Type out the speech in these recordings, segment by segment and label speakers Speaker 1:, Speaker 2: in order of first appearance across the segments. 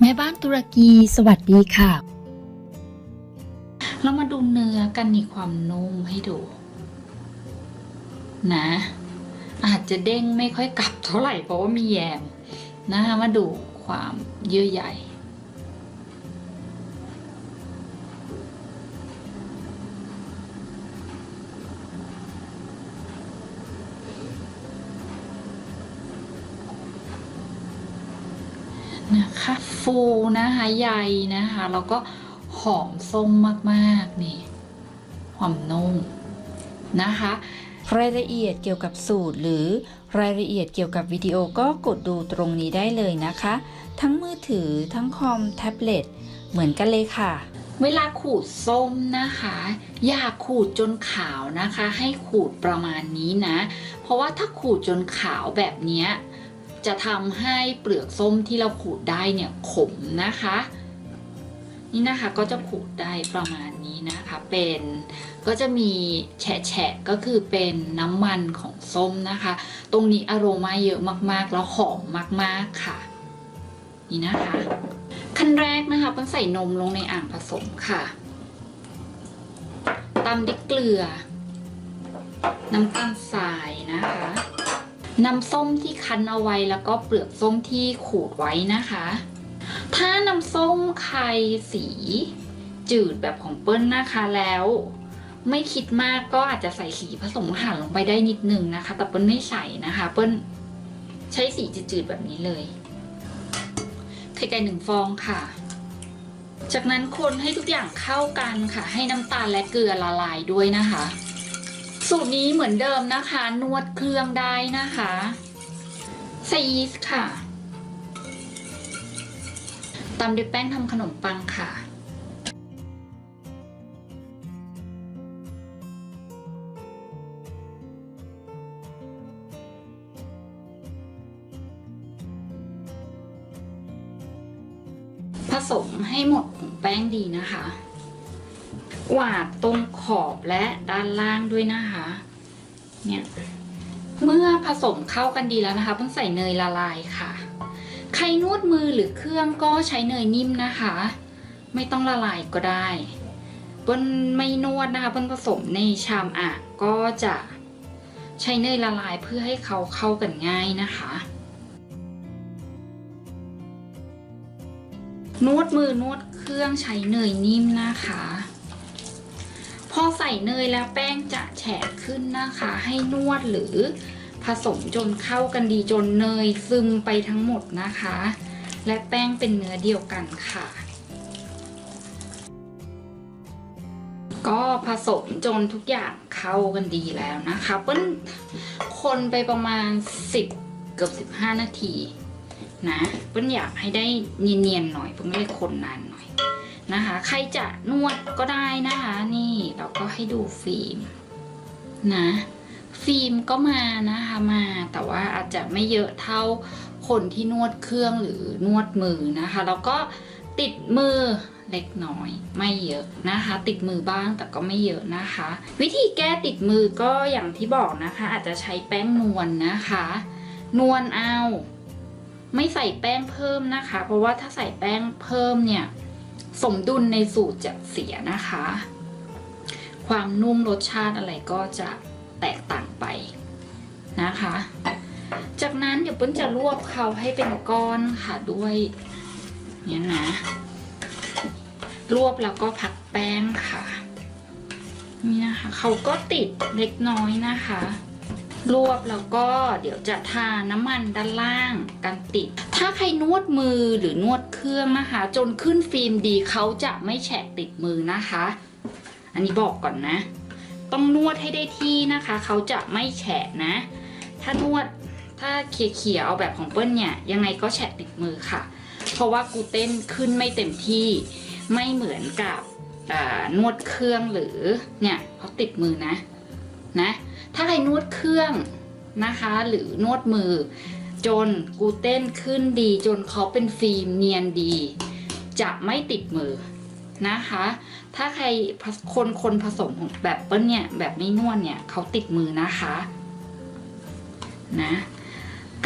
Speaker 1: แม่บ้านตุรกีสวัสดีค่ะ
Speaker 2: เรามาดูเนื้อกันนี่ความนุ่มให้ดู นะ อาจจะเด้งไม่ค่อยกลับเท่าไหร่เพราะว่ามีแยมนะคะมาดูความเยื่อใหญ่ นะคะ ฟูนะคะใหญ่นะคะ แล้วก็หอมส้มมากๆ นี่หอมนุ่มนะคะ
Speaker 1: รายละเอียดเกี่ยวกับสูตรหรือรายละเอียดเกี่ยวกับวิดีโอก็กดดูตรงนี้ได้เลยนะคะ ทั้งมือถือทั้งคอมแท็บเล็ตเหมือนกันเลยค่ะ
Speaker 2: เวลาขูดส้มนะคะ อย่าขูดจนขาวนะคะ ให้ขูดประมาณนี้นะ เพราะว่าถ้าขูดจนขาวแบบนี้ จะทำให้เปลือกส้มที่เราขูดได้เนี่ยขมนะคะ นี่นะคะก็จะขูดได้ประมาณนี้นะคะเป็นก็จะมีแฉะๆก็คือเป็นน้ำมันของส้มนะคะ ตรงนี้อโรมาเยอะมากๆ แล้วหอมมากๆค่ะ นี่นะคะขั้นแรกนะคะเปิ้ลใส่นมลงในอ่างผสมค่ะตามด้วยเกลือ น้ำตาลทรายนะคะ น้ำส้มที่คั้นเอาไว้แล้วก็เปลือกส้มที่ขูดไว้นะคะ ถ้าน้ำส้มใครสีจืดแบบของเปิ้ลนะคะแล้ว ไม่คิดมากก็อาจจะใส่สีผสมอาหารลงไปได้นิดนึงนะคะ แต่เปิ้ลไม่ใส่นะคะ เปิ้ลใช้สีจืดๆแบบนี้เลยไข่ไก่หนึ่งฟองค่ะ จากนั้นคนให้ทุกอย่างเข้ากันค่ะ ให้น้ำตาลและเกลือละลายด้วยนะคะ สูตรนี้เหมือนเดิมนะคะ นวดเครื่องได้นะคะใส่ยีสต์ค่ะตามด้วยแป้งทำขนมปังค่ะ ผสมให้หมดผงแป้งดีนะคะ กวาดตรงขอบและด้านล่างด้วยนะคะ เนี่ย เมื่อผสมเข้ากันดีแล้วนะคะเพิ่งใส่เนยละลายค่ะ ใครนวดมือหรือเครื่องก็ใช้เนยนิ่มนะคะ ไม่ต้องละลายก็ได้เปิ้ลไม่นวดนะคะเปิ้ลผสมในชามอ่างก็จะใช้เนยละลายเพื่อให้เขาเข้ากันง่ายนะคะ นวดมือนวดเครื่องใช้เนยนิ่มนะคะ ใส่เนยแล้วแป้งจะแฉะขึ้นนะคะ ให้นวดหรือผสมจนเข้ากันดีจนเนยซึมไปทั้งหมดนะคะ และแป้งเป็นเนื้อเดียวกันค่ะ ก็ผสมจนทุกอย่างเข้ากันดีแล้วนะคะ เปิ้ลคนไปประมาณ 10 เกือบ 15 นาทีนะ เปิ้ลอยากให้ได้เนียนๆหน่อยเปิ้ลไม่ได้คนนานหน่อย นะคะ ใครจะนวดก็ได้นะคะ นี่เราก็ให้ดูฟิล์มนะฟิล์มก็มานะคะมา แต่ว่าอาจจะไม่เยอะเท่าคนที่นวดเครื่องหรือนวดมือนะคะ แล้วก็ติดมือเล็กน้อย ไม่เยอะนะคะ ติดมือบ้างแต่ก็ไม่เยอะนะคะ วิธีแก้ติดมือก็อย่างที่บอกนะคะ อาจจะใช้แป้งนวลนะคะ นวลเอา ไม่ใส่แป้งเพิ่มนะคะ เพราะว่าถ้าใส่แป้งเพิ่มเนี่ย สมดุลในสูตรจะเสียนะคะ ความนุ่มรสชาติอะไรก็จะแตกต่างไปนะคะ จากนั้นเดี๋ยวเปิ้ลจะรวบเขาให้เป็นก้อนค่ะด้วยเนี่ยนะ รวบแล้วก็พักแป้งค่ะ นี่นะคะ เขาก็ติดเล็กน้อยนะคะ รวบแล้วก็เดี๋ยวจะทาน้ำมันด้านล่างกันติด ถ้าใครนวดมือหรือนวดเครื่องนะคะ จนขึ้นฟิล์มดีเขาจะไม่แฉะติดมือนะคะ อันนี้บอกก่อนนะ ต้องนวดให้ได้ที่นะคะ เขาจะไม่แฉะนะ ถ้านวดถ้าเขี่ยๆเอาแบบของเปิ้ลเนี่ย ยังไงก็แฉะติดมือค่ะ เพราะว่ากูเต้นขึ้นไม่เต็มที่ไม่เหมือนกับนวดเครื่องหรือเนี่ยเขาติดมือนะนะ ถ้าใครนวดเครื่องนะคะ หรือนวดมือ จนกูเต้นขึ้นดี จนเขาเป็นฟิล์มเนียนดี จะไม่ติดมือนะคะ ถ้าใครคนคนผสมของแบบเปิ้ลเนี่ยแบบไม่นวดเนี่ยเขาติดมือนะคะนะ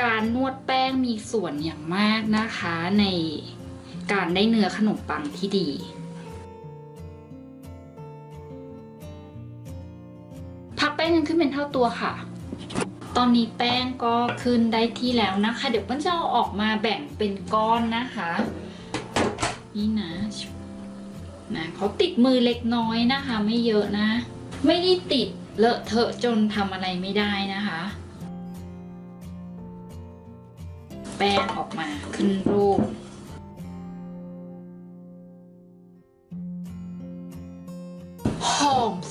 Speaker 2: การนวดแป้งมีส่วนอย่างมากนะคะในการได้เนื้อขนมปังที่ดี ป้งกันขึ้นเป็นเท่าตัวค่ะ ตอนนี้แป้งก็ขึ้นได้ที่แล้วนะคะ เดี๋ยวเปิ้ลจะเอาออกมาแบ่งเป็นก้อนนะคะ นี่นะนะเขาติดมือเล็กน้อยนะคะ ไม่เยอะนะ ไม่ได้ติดเลอะเทอะจนทำอะไรไม่ได้นะคะ แป้งออกมาขึ้นรูป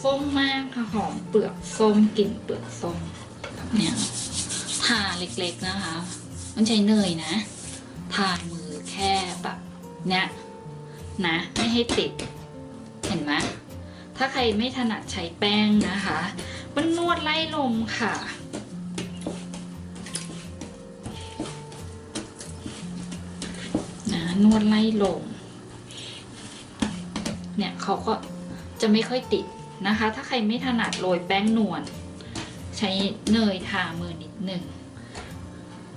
Speaker 2: ส้มมากค่ะหอมเปลือกส้มกลิ่นเปลือกส้มเนี่ยทาเล็กๆนะคะมันใช้เนยนะทามือแค่แบบเนี้ยนะไม่ให้ติด เห็นไหมถ้าใครไม่ถนัดใช้แป้งนะคะมันนวดไล่ลมค่ะนะนวดไล่ลมเนี่ยเขาก็จะไม่ค่อยติด นะคะ ถ้าใครไม่ถนัดโรยแป้งนวลใช้เนยทามือนิดหนึ่ง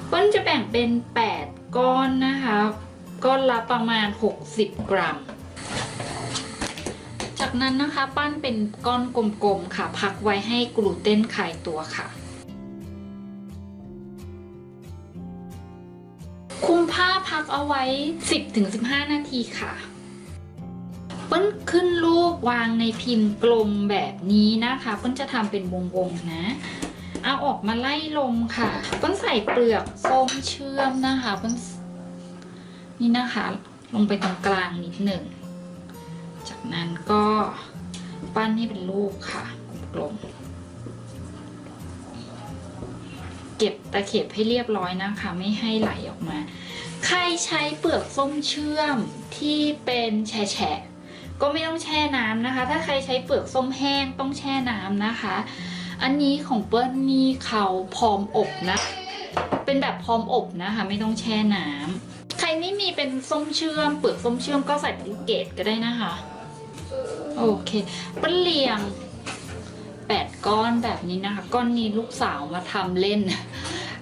Speaker 2: เปิ้ลจะแบ่งเป็น 8 ก้อนนะคะ ก้อนละประมาณ 60 กรัม จากนั้นนะคะปั้นเป็นก้อนกลมๆค่ะ พักไว้ให้กลูเตนคลายตัวค่ะคุมผ้าพักเอาไว้ 10-15 นาทีค่ะ ปิ้ลขึ้นรูปวางในพิมพ์กลมแบบนี้นะคะเปิ้ลจะทำเป็นวงๆนะ เอาออกมาไล่ลมค่ะเปิ้ลใส่เปลือกส้มเชื่อมนะคะเปิ้ลนี่นะคะ ลงไปตรงกลางนิดหนึ่ง จากนั้นก็ปั้นให้เป็นลูกค่ะกลมเก็บตะเข็บให้เรียบร้อยนะคะ ไม่ให้ไหลออกมา ใครใช้เปลือกส้มเชื่อมที่เป็นแฉะ ก็ไม่ต้องแช่น้ำนะคะ ถ้าใครใช้เปลือกส้มแห้งต้องแช่น้ำนะคะ อันนี้ของเปิ้ลนี่เขาพร้อมอบนะ เป็นแบบพร้อมอบนะคะ ไม่ต้องแช่น้ำใครไม่มีเป็นส้มเชื่อม เปลือกส้มเชื่อมก็ใส่เป็นลูกเกดก็ได้นะคะ โอเคเปิ้ลเรียงแปดก้อนแบบนี้นะคะ ก้อนนี้ลูกสาวมาทำเล่น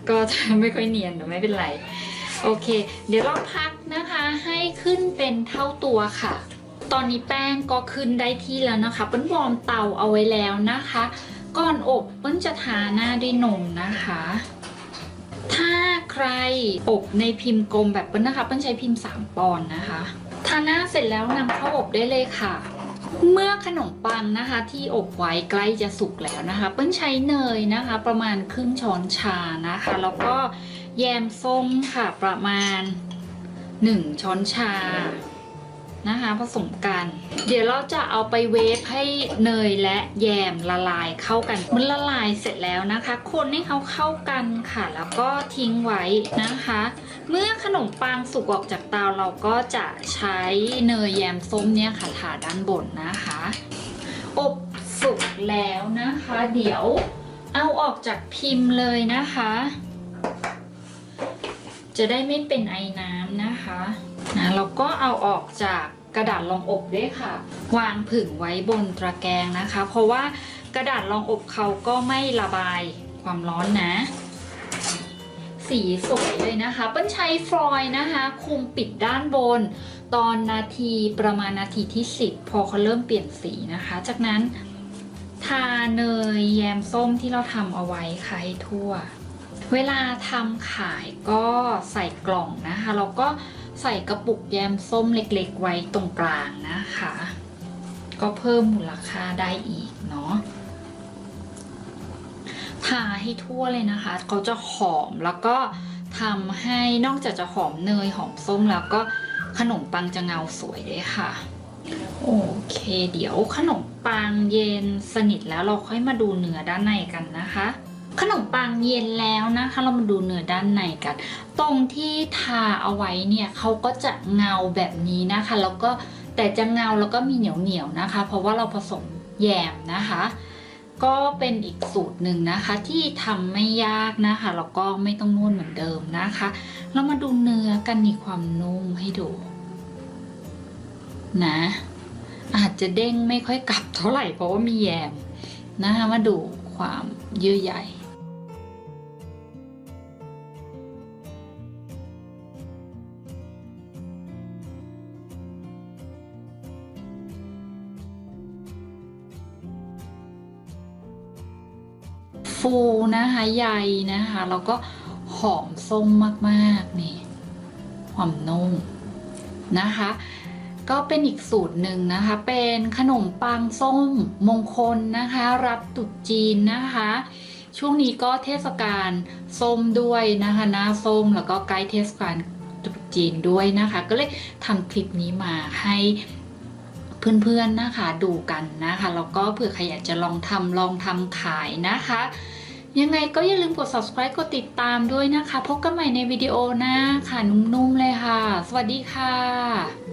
Speaker 2: ก็จะไม่ค่อยเนียนแต่ไม่เป็นไร โอเค เดี๋ยวเราพักนะคะให้ขึ้นเป็นเท่าตัวค่ะ ตอนนี้แป้งก็ขึ้นได้ที่แล้วนะคะเปิ้ลวอร์มเตาเอาไว้แล้วนะคะ ก่อนอบเปิ้ลจะทาหน้าด้วยนมนะคะ ถ้าใครอบในพิมพ์กลมแบบเปิ้ลนะคะเปิ้ลใช้พิมพ์3ปอนด์นะคะทาหน้าเสร็จแล้วนำเข้าอบได้เลยค่ะเมื่อขนมปังนะคะที่อบไว้ใกล้จะสุกแล้วนะคะ เปิ้ลใช้เนยนะคะ ประมาณครึ่งช้อนชานะคะ แล้วก็แยมส้มค่ะประมาณ 1 ช้อนชา นะคะผสมกัน เดี๋ยวเราจะเอาไปเวฟให้เนยและแยมละลายเข้ากันมันละลายเสร็จแล้วนะคะ คนให้เขาเข้ากันค่ะ แล้วก็ทิ้งไว้นะคะ เมื่อขนมปังสุกออกจากเตาเราก็จะใช้เนยแยมส้มเนี่ยค่ะทาด้านบนนะคะ อบสุกแล้วนะคะ เดี๋ยวเอาออกจากพิมพ์เลยนะคะ จะได้ไม่เป็นไอน้ำนะคะนะเราก็เอาออกจาก กระดาษรองอบด้วยค่ะ วางผึ่งไว้บนตะแกรงนะคะ เพราะว่ากระดาษรองอบเขาก็ไม่ระบายความร้อนนะ สีสวยเลยนะคะเปิ้ลใช้ฟลอยล์นะคะคุมปิดด้านบน ตอนนาทีประมาณนาทีที่ 10 พอเขาเริ่มเปลี่ยนสีนะคะ จากนั้นทาเนยแยมส้มที่เราทำเอาไว้ค่ะให้ทั่ว เวลาทำขายก็ใส่กล่องนะคะแล้วก็ ใส่กระปุกแยมส้มเล็กๆ ไว้ตรงกลางนะคะ ก็เพิ่มมูลค่าได้อีกเนาะทาให้ทั่วเลยนะคะ เขาจะหอมแล้วก็ทำให้นอกจากจะหอมเนยหอมส้มแล้วก็ขนมปังจะเงาสวยด้วยค่ะ โอเค เดี๋ยวขนมปังเย็นสนิทแล้วเราค่อยมาดูเนื้อด้านในกันนะคะ ขนมปังเย็นแล้วนะคะ เรามาดูเนื้อด้านในกัน ตรงที่ทาเอาไว้เนี่ยเขาก็จะเงาแบบนี้นะคะ แล้วก็แต่จะเงาแล้วก็มีเหนียวเหนียวนะคะ เพราะว่าเราผสมแยมนะคะ ก็เป็นอีกสูตรหนึ่งนะคะที่ทำไม่ยากนะคะ แล้วก็ไม่ต้องนวดเหมือนเดิมนะคะ เรามาดูเนื้อกันมีความนุ่มให้ดู นะ อาจจะเด้งไม่ค่อยกลับเท่าไหร่เพราะว่ามีแยมนะคะมาดูความเยื่อใย ฟูนะคะใยนะคะแล้วก็หอมส้มมากๆนี่หอมนุ่มนะคะ ก็เป็นอีกสูตรหนึ่งนะคะ เป็นขนมปังส้มมงคลนะคะ รับตรุษจีนนะคะ ช่วงนี้ก็เทศกาลส้มด้วยนะคะหน้าส้มแล้วก็ใกล้เทศกาลตรุษจีนด้วยนะคะ ก็เลยทำคลิปนี้มาให้ เพื่อนๆนะคะดูกันนะคะแล้วก็เผื่อใครอยากจะลองทำลองทำขายนะคะ ยังไงก็อย่าลืมกด subscribe กดติดตามด้วยนะคะ พบกันใหม่ในวิดีโอหน้าค่ะนุ่มๆเลยค่ะ สวัสดีค่ะ